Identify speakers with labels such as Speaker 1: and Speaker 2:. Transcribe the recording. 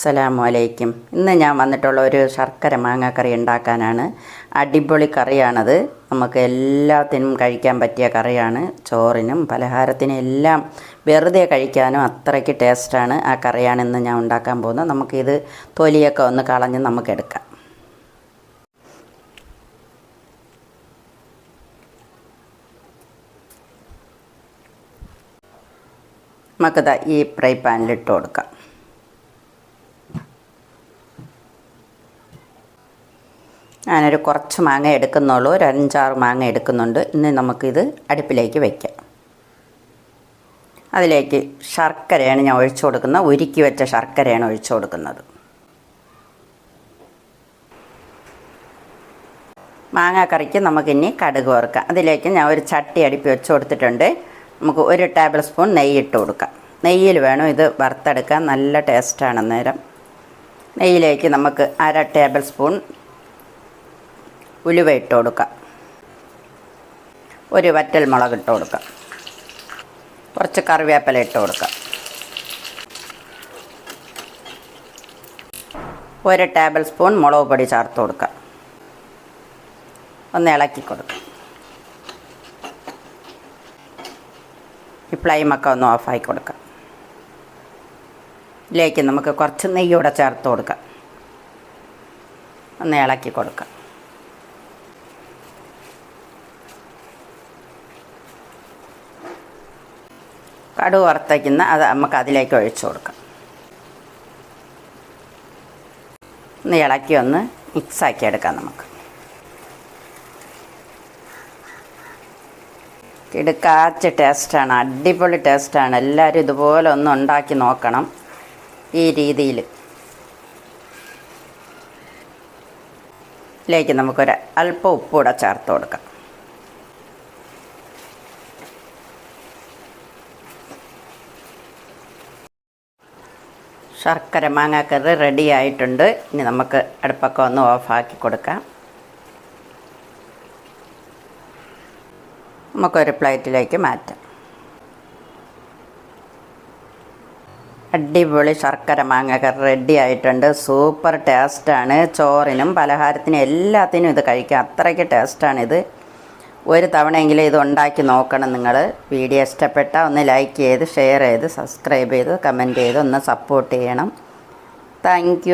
Speaker 1: അസ്സലാമു അലൈക്കും. ഇന്ന് ഞാൻ വന്നിട്ടുള്ള ഒരു ശർക്കര മാങ്ങാക്കറി ഉണ്ടാക്കാനാണ്. അടിപൊളി കറിയാണത്. നമുക്ക് എല്ലാത്തിനും കഴിക്കാൻ പറ്റിയ കറിയാണ്. ചോറിനും പലഹാരത്തിനും എല്ലാം വെറുതെ കഴിക്കാനും അത്രയ്ക്ക് ടേസ്റ്റാണ് ആ കറിയാണ് ഇന്ന് ഞാൻ ഉണ്ടാക്കാൻ പോകുന്നത്. നമുക്കിത് തൊലിയൊക്കെ ഒന്ന് കളഞ്ഞ് നമുക്കെടുക്കാം. നമുക്കിത് ഈ ഫ്രൈ പാനിലിട്ട് കൊടുക്കാം. ഞാനൊരു കുറച്ച് മാങ്ങ എടുക്കുന്നുള്ളൂ. ഒരു അഞ്ചാറ് മാങ്ങ എടുക്കുന്നുണ്ട്. ഇന്ന് നമുക്കിത് അടുപ്പിലേക്ക് വയ്ക്കാം അതിലേക്ക് ശർക്കരയാണ് ഞാൻ ഒഴിച്ചു കൊടുക്കുന്നത്. ഉരുക്കി വെച്ച ശർക്കരയാണ് ഒഴിച്ചു കൊടുക്കുന്നത്. മാങ്ങാക്കറിക്ക് നമുക്കിനി കടുക് വറുക്കാം. അതിലേക്ക് ഞാൻ ഒരു ചട്ടി അടുപ്പി വെച്ച് കൊടുത്തിട്ടുണ്ട്. നമുക്ക് ഒരു ടേബിൾ സ്പൂൺ നെയ്യ് ഇട്ട് കൊടുക്കാം. നെയ്യിൽ വേണം ഇത് വറുത്തെടുക്കാൻ. നല്ല ടേസ്റ്റാണ് അന്നേരം. നെയ്യിലേക്ക് നമുക്ക് അര ടേബിൾ സ്പൂൺ ഉലുവ ഇട്ട് കൊടുക്കാം ഒരു വറ്റൽ മുളക് ഇട്ട് കൊടുക്കാം കുറച്ച് കറിവേപ്പില ഇട്ട് കൊടുക്കാം ഒരു ടേബിൾ സ്പൂൺ മുളക് പൊടി ചേർത്ത് കൊടുക്കാം ഒന്ന് ഇളക്കി കൊടുക്കാം ഈ ഫ്ലൈമൊക്കെ ഒന്ന് ഓഫാക്കി കൊടുക്കാം ഇതിലേക്ക് നമുക്ക് കുറച്ച് നെയ്യൂടെ ചേർത്ത് കൊടുക്കാം ഒന്ന് ഇളക്കി കൊടുക്കാം കടുക് വറുത്തയ്ക്കുന്ന അത് നമുക്ക് അതിലേക്ക് ഒഴിച്ചു കൊടുക്കാം. ഒന്ന് ഇളക്കി ഒന്ന് മിക്സാക്കി എടുക്കാം നമുക്ക്. കിടുക്കാച്ച ടേസ്റ്റാണ് അടിപൊളി ടേസ്റ്റാണ്. എല്ലാവരും ഇതുപോലെ ഒന്ന് ഉണ്ടാക്കി നോക്കണം ഈ രീതിയിൽ. ഇതിലേക്ക് നമുക്കൊരു അല്പം ഉപ്പ് കൂടെ ചേർത്ത് കൊടുക്കാം. ശർക്കര മാങ്ങാക്കറി റെഡി ആയിട്ടുണ്ട്. ഇനി നമുക്ക് അടുപ്പൊക്കെ ഒന്ന് ഓഫാക്കി കൊടുക്കാം. നമുക്കൊരു പ്ലേറ്റിലേക്ക് മാറ്റാം. അടിപൊളി ശർക്കര മാങ്ങാക്കറി റെഡി ആയിട്ടുണ്ട്. സൂപ്പർ ടേസ്റ്റാണ് ചോറിനും പലഹാരത്തിനും എല്ലാത്തിനും ഇത് കഴിക്കാം. അത്രയ്ക്ക് ടേസ്റ്റാണിത് ഒരു തവണയെങ്കിലും ഇത് ഉണ്ടാക്കി നോക്കണം നിങ്ങൾ. വീഡിയോ ഇഷ്ടപ്പെട്ടാൽ ഒന്ന് ലൈക്ക് ചെയ്ത് ഷെയർ ചെയ്ത് സബ്സ്ക്രൈബ് ചെയ്ത് കമന്റ് ചെയ്ത് ഒന്ന് സപ്പോർട്ട് ചെയ്യണം. താങ്ക്